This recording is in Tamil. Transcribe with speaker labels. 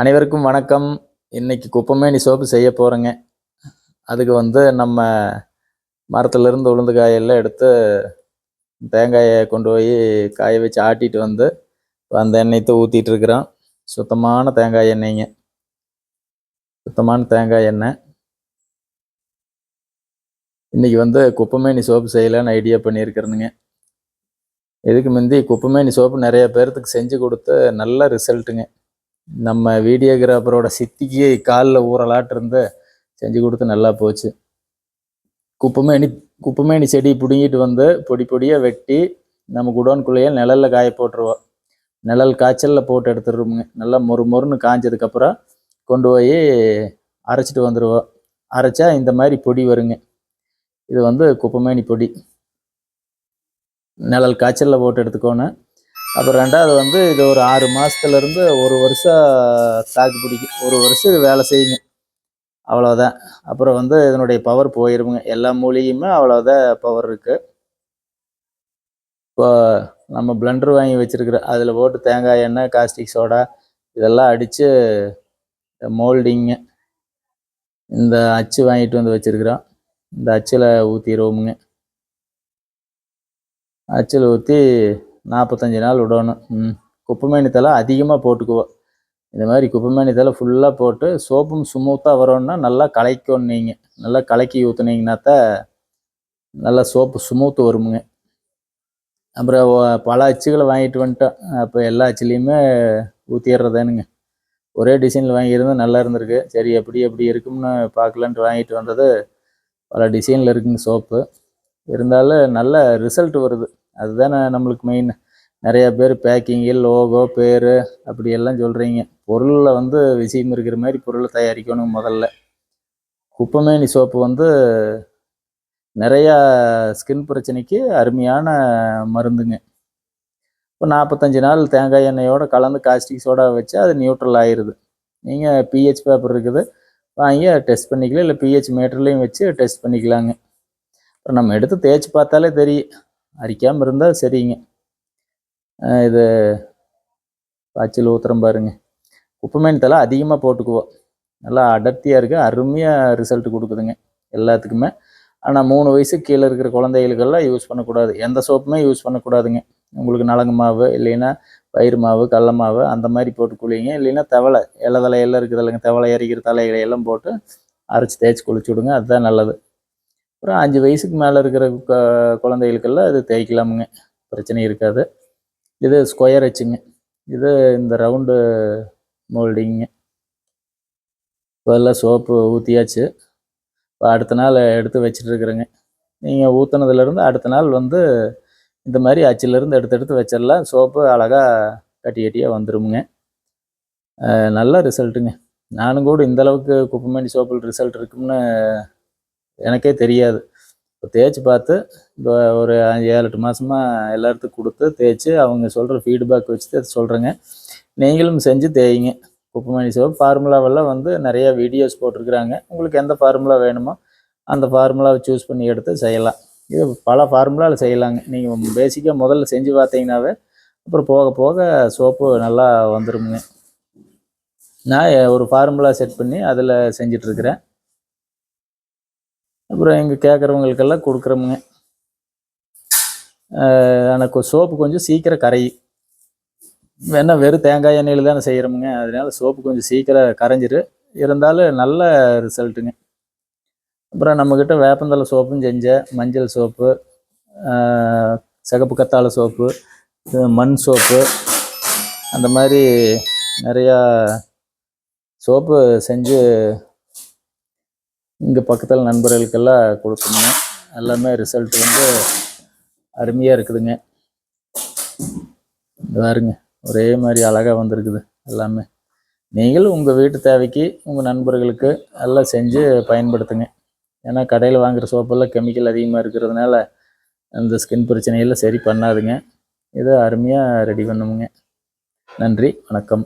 Speaker 1: அனைவருக்கும் வணக்கம். இன்னைக்கு குப்பமேனி சோப்பு செய்ய போகிறேங்க அதுக்கு வந்து நம்ம மரத்துலேருந்து உளுந்து காயெல்லாம் எடுத்து தேங்காயை கொண்டு போய் காய வச்சு ஆட்டிட்டு வந்து அந்த எண்ணெயத்தை ஊற்றிட்டு இருக்கிறோம். சுத்தமான தேங்காய் எண்ணெய்ங்க. சுத்தமான தேங்காய் எண்ணெய். இன்றைக்கி வந்து குப்பமேனி சோப்பு செய்யலான்னு ஐடியா பண்ணியிருக்கிறேனுங்க. இதுக்கு முந்தி குப்பமேனி சோப்பு நிறைய பேர்த்துக்கு செஞ்சு கொடுத்து நல்ல ரிசல்ட்டுங்க நம்ம வீடியோகிராஃபரோட சித்திக்கு காலில் ஊறலாட்டு இருந்து செஞ்சு கொடுத்து நல்லா போச்சு. குப்பமேனி குப்பமேனி செடி பிடுங்கிட்டு வந்து பொடி பொடியாக வெட்டி நம்ம குடோன்குள்ளேயே நிழலில் காய போட்டுருவோம் நிழல் காய்ச்சலில் போட்டு எடுத்துருவோங்க நல்லா மொறு மொறுன்னு காய்ஞ்சதுக்கப்புறம் கொண்டு போய் அரைச்சிட்டு வந்துடுவோம் அரைச்சா இந்த மாதிரி பொடி வருங்க. இது வந்து குப்பமேனி பொடி. நிழல் காய்ச்சலில் போட்டு எடுத்துக்கோணும் அப்புறம் ரெண்டாவது வந்து இது ஒரு ஆறு மாதத்துலேருந்து ஒரு வருஷம் தாக்கு பிடிக்கும். ஒரு வருஷம் இது வேலை செய்யுங்க. அவ்வளோதான் அப்புறம் வந்து இதனுடைய பவர் போயிருமுங்க. எல்லா மூலிகையுமே அவ்வளோதான் பவர் இருக்குது இப்போ நம்ம பிளண்டர் வாங்கி வச்சுருக்குறோம் அதில் போட்டு தேங்காய் எண்ணெய் காஸ்டிக் சோடா இதெல்லாம் அடித்து மோல்டிங்கு இந்த அச்சு வாங்கிட்டு வந்து வச்சுருக்குறோம். இந்த அச்சில் ஊற்றிடுவோமுங்க அச்சில் ஊற்றி நாற்பத்தஞ்சு நாள் விடணும். ம். குப்பைமேனி தலை அதிகமாக போட்டுக்குவோம் இந்த மாதிரி குப்பைமேனி தலை ஃபுல்லாக போட்டு சோப்பும் ஸ்மூத்தாக வரணும்னா நல்லா கலக்கணும் நீங்கள் நல்லா கலக்கி ஊற்றுனீங்கன்னா நல்லா சோப்பு ஸ்மூத்து வருமுங்க. அப்புறம் பல அச்சுகளை வாங்கிட்டு வந்துட்டோம். அப்போ எல்லா அச்சுலேயுமே ஊற்றிடுறதானுங்க ஒரே டிசைனில் வாங்கியிருந்தா நல்லா இருந்திருக்கு. சரி எப்படி எப்படி இருக்கும்னு பார்க்கலான்ட்டு வாங்கிட்டு வந்தது. பல டிசைனில் இருக்குங்க சோப்பு. இருந்தாலும் நல்ல ரிசல்ட் வருது. அதுதானே நம்மளுக்கு மெயின் நிறையா பேர் பேக்கிங்கு லோகோ பேர் அப்படி எல்லாம் சொல்கிறீங்க பொருளில் வந்து விஷயம் இருக்கிற மாதிரி பொருளை தயாரிக்கணும் முதல்ல. குப்பமேனி சோப்பு வந்து நிறையா ஸ்கின் பிரச்சனைக்கு அருமையான மருந்துங்க. இப்போ நாற்பத்தஞ்சு நாள் தேங்காய் எண்ணெயோடு கலந்து காஸ்டிக் சோடா வச்சு அது நியூட்ரல் ஆயிடுது நீங்கள் பிஹெச் பேப்பர் இருக்குது வாங்கி டெஸ்ட் பண்ணிக்கலாம். இல்லை பிஹெச் மீட்டர்லேயும் வச்சு டெஸ்ட் பண்ணிக்கலாங்க. அப்புறம் நம்ம எடுத்து தேய்ச்சி பார்த்தாலே தெரியும். அரிக்காமல் இருந்தால் சரிங்க. இது காய்ச்சல் ஊத்துறோம் பாருங்க. உப்புமேன் தலை அதிகமாக போட்டுக்குவோம் நல்லா அடர்த்தியாக இருக்குது அருமையாக ரிசல்ட் கொடுக்குதுங்க எல்லாத்துக்குமே. ஆனால் மூணு வயசுக்கு கீழே இருக்கிற குழந்தைகளுக்கெல்லாம் யூஸ் பண்ணக்கூடாது. எந்த சோப்புமே யூஸ் பண்ணக்கூடாதுங்க. உங்களுக்கு நலங்கு மாவு இல்லைன்னா பயிர் மாவு கடல மாவு அந்த மாதிரி போட்டு குளிங்க இல்லைன்னா தவளை இலை தலையெல்லாம் இருக்குது இல்லைங்க தவளை இறக்கிற தலைகளை எல்லாம் போட்டு அரைச்சி தேய்ச்சி குளிச்சு விடுங்க. அதுதான் நல்லது. அப்புறம் அஞ்சு வயசுக்கு மேலே இருக்கிற கு- குழந்தைகளுக்கெல்லாம் இது தேய்க்கலாமுங்க. பிரச்சனை இருக்காது. இது ஸ்கொயர் வச்சுங்க. இது இந்த ரவுண்டு மோல்டிங்க இப்போல்லாம் சோப்பு ஊற்றியாச்சு இப்போ அடுத்த நாள் எடுத்து வச்சிட்ருக்குறேங்க நீங்கள் ஊற்றுனதுலேருந்து அடுத்த நாள் வந்து இந்த மாதிரி அச்சிலேருந்து எடுத்து எடுத்து வச்சிடலாம். சோப்பு அழகாக கட்டி கட்டியாக வந்துருமுங்க. நல்ல ரிசல்ட்டுங்க நானும் கூட இந்த அளவுக்கு குப்பைமேனி சோப்பில் ரிசல்ட் இருக்கும்னு எனக்கே தெரியாது. இப்போ தேய்ச்சி பார்த்து இப்போ ஒரு அஞ்சு ஏழு எட்டு மாதமாக எல்லாத்துக்கும் கொடுத்து தேய்ச்சி அவங்க சொல்கிற ஃபீட்பேக் வச்சுட்டு சொல்கிறேங்க நீங்களும் செஞ்சு தேய்ங்க. குப்பைமணி சோப் ஃபார்முலாவெல்லாம் வந்து நிறைய வீடியோஸ் போட்டிருக்கிறாங்க. உங்களுக்கு எந்த ஃபார்முலா வேணுமோ அந்த ஃபார்முலாவை சூஸ் பண்ணி எடுத்து செய்யலாம். இது பல ஃபார்முலாவில் செய்யலாங்க. நீங்கள் பேசிக்காக முதல்ல செஞ்சு பார்த்தீங்கன்னாவே அப்புறம் போக போக சோப்பு நல்லா வந்துருமுங்க. நான் ஒரு ஃபார்முலா செட் பண்ணி அதில் செஞ்சிட்ருக்கிறேன் அப்புறம் இங்கே கேட்குறவங்களுக்கெல்லாம் கொடுக்குறோமுங்க. எனக்கு சோப்பு கொஞ்சம் சீக்கிரம் கரையும் வேணா வெறும் தேங்காய் எண்ணெயில் தானே செய்கிறோமுங்க அதனால சோப்பு கொஞ்சம் சீக்கிரம் கரைஞ்சிரு. இருந்தாலும் நல்ல ரிசல்ட்டுங்க. அப்புறம் நம்மக்கிட்ட வேப்பந்தலை சோப்பும் செஞ்சேன் மஞ்சள் சோப்பு சிகப்பு கத்தாழை சோப்பு மண் சோப்பு அந்த மாதிரி நிறையா சோப்பு செஞ்சு இங்கே பக்கத்தில் நண்பர்களுக்கெல்லாம் கொடுக்கணுங்க எல்லாமே ரிசல்ட் வந்து அருமையாக இருக்குதுங்க. பாருங்க ஒரே மாதிரி அழகாக வந்திருக்குது எல்லாமே. நீங்களும் உங்கள் வீட்டு தேவைக்கு உங்கள் நண்பர்களுக்கு எல்லாம் செஞ்சு பயன்படுத்துங்க. ஏன்னா கடையில் வாங்குகிற சோப்பெல்லாம் கெமிக்கல் அதிகமாக இருக்கிறதுனால அந்த ஸ்கின் பிரச்சனையெல்லாம் சரி பண்ணாதுங்க. இதை அருமையாக ரெடி பண்ணுவோங்க நன்றி வணக்கம்.